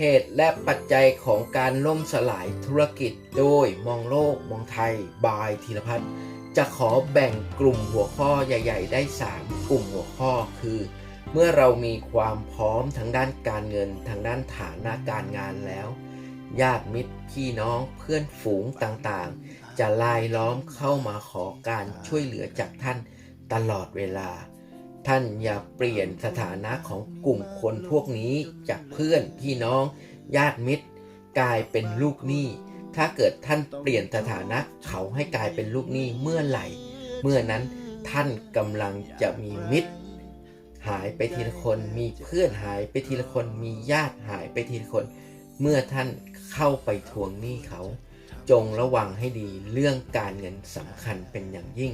เหตุและปัจจัยของการล่มสลายธุรกิจโดยมองโลกมองไทยบายธีรพัฒน์จะขอแบ่งกลุ่มหัวข้อใหญ่ ๆ ได้ 3 กลุ่มหัวข้อคือ เมื่อเรามีความพร้อมทางด้านการเงินทางด้านฐานะการงานแล้ว ญาติมิตรพี่น้องเพื่อนฝูงต่างๆ จะลายล้อมเข้ามาขอการช่วยเหลือจากท่านตลอดเวลา ท่านอย่าเปลี่ยนสถานะของกลุ่มคนพวกนี้จากเพื่อนพี่น้อง ญาติมิตร กลายเป็นลูกหนี้ ถ้าเกิดท่านเปลี่ยนสถานะเขาให้กลายเป็นลูกหนี้เมื่อไหร่ เมื่อนั้นท่านกำลังจะมีมิตร หายไปทีละคนมีเพื่อนหายไปทีละคนมีญาติหายไปทีละคน เมื่อท่านเข้าไปทวงหนี้เขา จงระวังให้ดีเรื่องการเงินสำคัญเป็นอย่างยิ่ง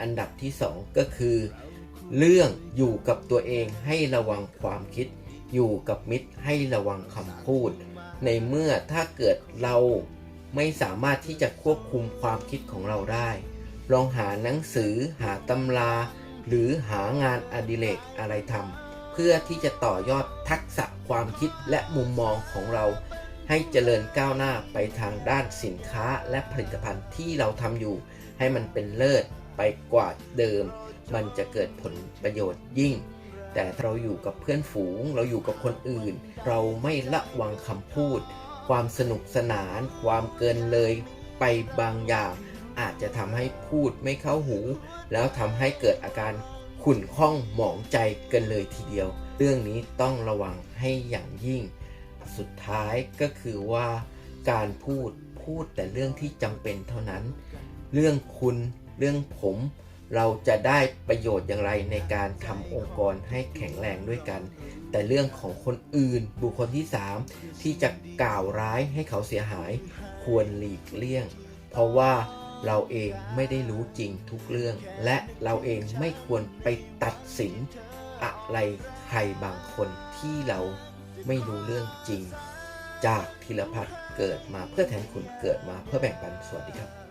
อันดับที่สองก็คือ เรื่องอยู่กับตัวเองให้ระวังความคิด อยู่กับมิตรให้ระวังคำพูด ในเมื่อถ้าเกิดเราไม่สามารถที่จะควบคุมความคิดของเราได้ ลองหาหนังสือ หาตำรา หรือหางานอดิเรกอะไรทำเพื่อที่จะต่อยอดทักษะความคิดและมุมมองของเรา ให้เจริญก้าวหน้าไปทางด้านสินค้าและผลิตภัณฑ์ที่เราทำอยู่ ให้มันเป็นเลิศไปกว่าเดิม มันจะเกิดผลประโยชน์ยิ่ง แต่เราอยู่กับเพื่อนฝูง เราอยู่กับคนอื่น เราไม่ระวังคำพูด ความสนุกสนาน ความเกินเลยไปบางอย่าง อาจจะทำให้พูดไม่เข้าหู แล้วทำให้เกิดอาการขุ่นข้องหมองใจเกันเลยทีเดียว เรื่องนี้ต้องระวังให้อย่างยิ่ง สุดท้ายก็คือว่าการพูดพูดแต่เรื่องที่จำเป็นเท่านั้น เรื่องคุณเรื่องผม เราจะได้ประโยชน์อย่างไรในการทำองค์กรให้แข็งแรงด้วยกัน แต่เรื่องของคนอื่นบุคคลที่ 3 ที่จะกล่าวร้ายให้เขาเสียหาย ควรหลีกเลี่ยง เพราะว่าเราเองไม่ได้รู้จริงทุกเรื่อง และเราเองไม่ควรไปตัดสินอะไรใครบางคนที่เรา ไม่รู้เรื่องจริง จากธีรพัฒน์เกิดมาเพื่อแทนคุณเกิดมาเพื่อแบ่งปันสวัสดีครับ